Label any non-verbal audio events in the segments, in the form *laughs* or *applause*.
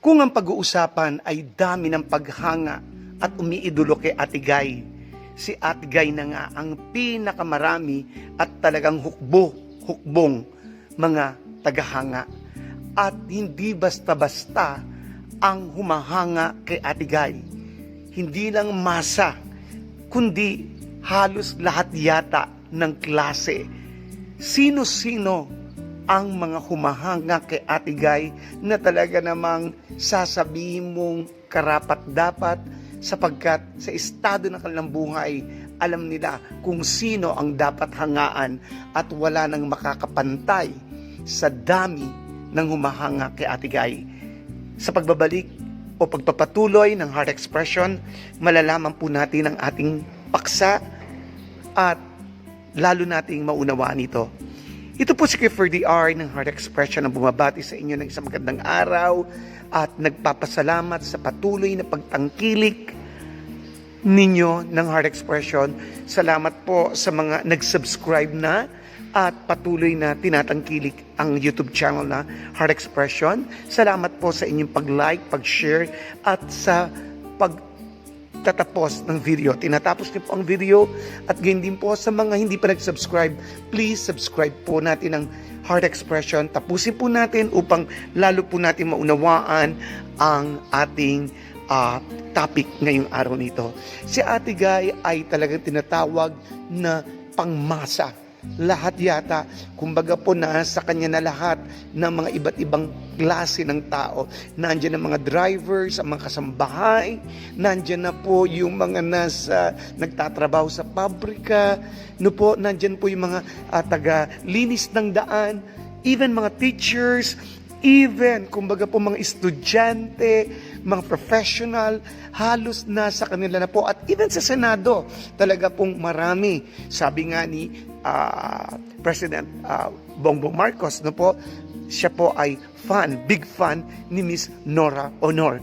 Kung ang pag-uusapan ay dami ng paghanga at umiidolo kay Ate Guy, si Ate Guy na nga ang pinakamarami at talagang hukbo, hukbong mga tagahanga. At hindi basta-basta ang humahanga kay Ate Guy. Hindi lang masa, kundi halos lahat yata ng klase. Sino-sino ang mga humahanga kay Ate Guy na talaga namang sasabihin mong karapat dapat sapagkat sa estado ng kanilang buhay, alam nila kung sino ang dapat hangaan at wala nang makakapantay sa dami ng humahanga kay Ate Guy. Sa pagbabalik o pagpapatuloy ng heart expression, malalaman po natin ang ating paksa at lalo nating maunawaan ito. Ito po si Kiefer DR ng Heart Expression ang bumabati sa inyo ng isang magandang araw at nagpapasalamat sa patuloy na pagtangkilik ninyo ng Heart Expression. Salamat po sa mga nag-subscribe na at patuloy na tinatangkilik ang YouTube channel na Heart Expression. Salamat po sa inyong pag-like, pag-share at sa pag tatapos ng video. Tinatapos niyo po ang video at ganyan din po sa mga hindi pa nag-subscribe, please subscribe po natin ang Heart Expression. Tapusin po natin upang lalo po natin maunawaan ang ating ah, topic ngayong araw nito. Si Ate Guy ay talagang tinatawag na pangmasa. Lahat yata, kumbaga po nasa kanya na lahat ng mga iba't ibang klase ng tao. Nandiyan ang mga drivers, ang mga kasambahay, nandiyan na po yung mga nasa nagtatrabaho sa pabrika, no po, nandiyan po yung mga ah, taga-linis ng daan, even mga teachers, even kumbaga po mga estudyante, mga professional, halos nasa kanila na po. At even sa Senado, talaga pong marami. Sabi nga ni ah, President ah, Bongbong Marcos, no po, siya po ay fan, big fan ni Miss Nora Honor.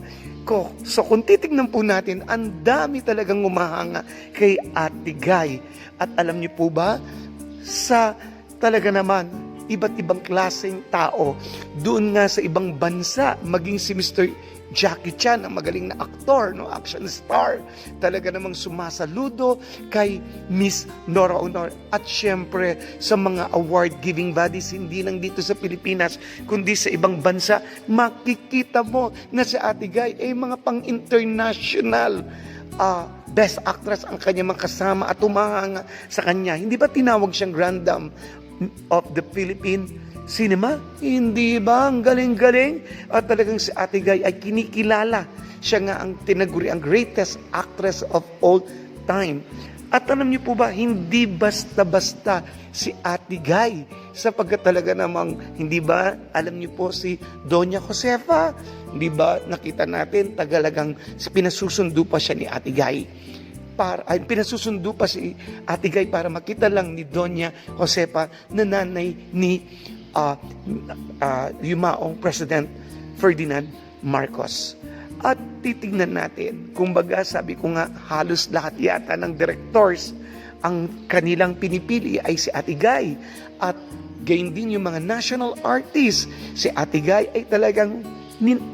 Ko, so kung titignan po natin, ang dami talagang umahanga kay Ate Guy. At alam niyo po ba, sa talaga naman, iba't ibang klaseng tao. Doon nga sa ibang bansa, maging si Mr. Jackie Chan, ang magaling na aktor, no, action star, talaga namang sumasaludo kay Miss Nora Honor. At syempre, sa mga award-giving bodies, hindi lang dito sa Pilipinas, kundi sa ibang bansa, makikita mo na si Ate Guy ay mga pang-international ah, best actress ang kanyang mga kasama at umahanga sa kanya. Hindi ba tinawag siyang Grand Dame of the Philippine Cinema? Hindi ba? Ang galing-galing. At talagang si Ate Guy ay kinikilala. Siya nga ang tinaguri, ang greatest actress of all time. At alam niyo po ba, hindi basta-basta si Ate Guy sapagkat talaga namang, hindi ba, alam niyo po si Doña Josefa, hindi ba, nakita natin, tagalagang pinasusundo pa siya ni Ate Guy para ay pinasusundo pa si Ate Guy para makita lang ni Doña Josefa na nanay ni ah, ah, yumaong President Ferdinand Marcos. At titingnan natin, kumbaga sabi ko nga halos lahat yata ng directors ang kanilang pinipili ay si Ate Guy. At gayon din yung mga national artists. Si Ate Guy ay talagang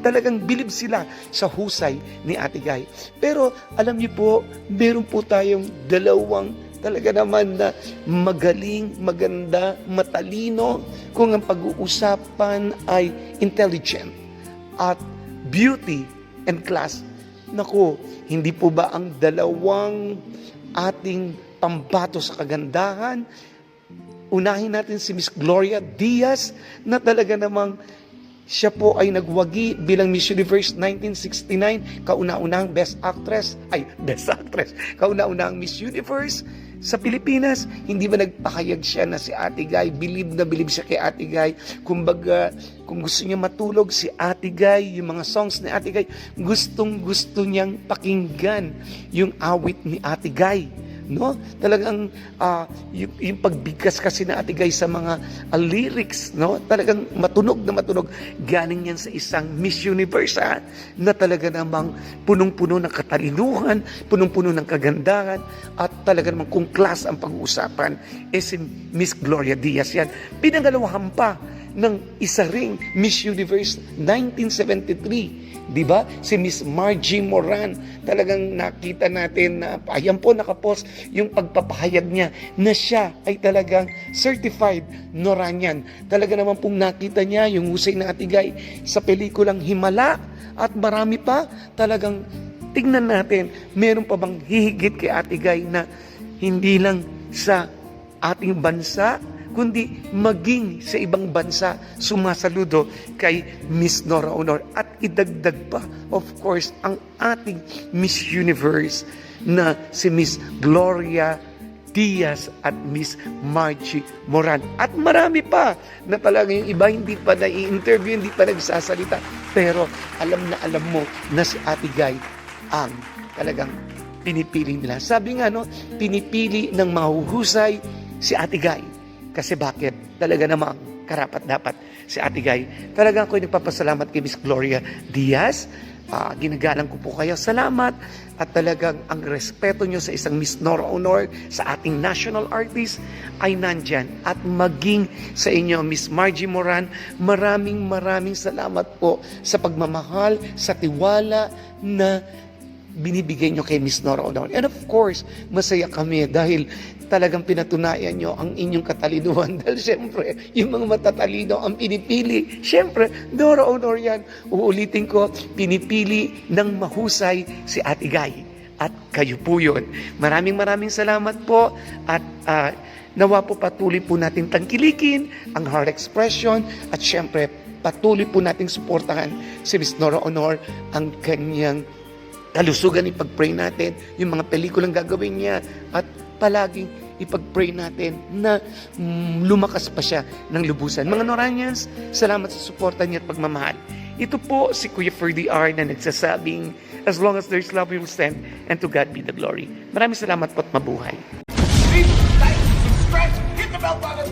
talagang bilib sila sa husay ni Ate Guy. Pero alam niyo po, meron po tayong dalawang talaga naman na magaling, maganda, matalino kung ang pag-uusapan ay intelligent at beauty and class. Naku, hindi po ba ang dalawang ating pambato sa kagandahan? Unahin natin si Miss Gloria Diaz na talaga namang siya po ay nagwagi bilang Miss Universe 1969, kauna-unahang Best Actress, ay *laughs* Best Actress, kauna-unahang Miss Universe sa Pilipinas. Hindi ba nagpakayag siya na si Ate Guy, bilib na bilib siya kay Ate Guy. Kumbaga, kung gusto niya matulog si Ate Guy, yung mga songs ni Ate Guy, gustong gusto niyang pakinggan yung awit ni Ate Guy no? Talagang ah, yung, yung pagbigkas kasi na Ate Guy sa mga ah, lyrics, no? Talagang matunog na matunog. Galing yan sa isang Miss Universe, ha? Na talaga namang punong-puno ng katalinuhan, punong-puno ng kagandahan, at talaga namang kung class ang pag-uusapan, eh si Miss Gloria Diaz yan. Pinangalawahan pa ng isa ring Miss Universe 1973. Di ba? Si Miss Margie Moran. Talagang nakita natin na, ayan po nakapost yung pagpapahayag niya na siya ay talagang certified Noranian. Talaga naman pong nakita niya yung husay na atigay sa pelikulang Himala at marami pa talagang tignan natin, meron pa bang hihigit kay Ate na hindi lang sa ating bansa, kundi maging sa ibang bansa sumasaludo kay Miss Nora Honor. At idagdag pa, of course, ang ating Miss Universe na si Miss Gloria Diaz at Miss Margie Moran. At marami pa na talaga yung iba hindi pa na-interview, hindi pa nagsasalita. Pero alam na alam mo na si Ate Guy ang talagang pinipili nila. Sabi nga, no, pinipili ng mahuhusay si Ate Guy. Kasi bakit? Talaga namang karapat dapat si Ate Guy. Talaga ako nagpapasalamat kay Miss Gloria Diaz. Ah, ginagalang ko po kayo. Salamat. At talagang ang respeto nyo sa isang Miss Nora Honor, sa ating national artist, ay nandyan. At maging sa inyo, Miss Margie Moran, maraming maraming salamat po sa pagmamahal, sa tiwala na binibigay nyo kay Miss Nora Honor. And of course, masaya kami dahil talagang pinatunayan nyo ang inyong katalinuhan. *laughs* Dahil siyempre, yung mga matatalino ang pinipili. Siyempre, Nora Honor yan. Uulitin ko, pinipili ng mahusay si Ate Guy. At kayo po yun. Maraming maraming salamat po. At ah, nawa po patuloy po natin tangkilikin ang heart expression. At siyempre, patuloy po nating suportahan si Miss Nora Honor ang kanyang kalusugan ipag-pray natin, yung mga pelikulang gagawin niya, at palaging ipag-pray natin na mm, lumakas pa siya ng lubusan. Mga Noranians, salamat sa suporta niya at pagmamahal. Ito po si Kuya Ferdy R na nagsasabing, as long as there's love, we will stand, and to God be the glory. Maraming salamat po at mabuhay. Please like, subscribe, hit the bell button,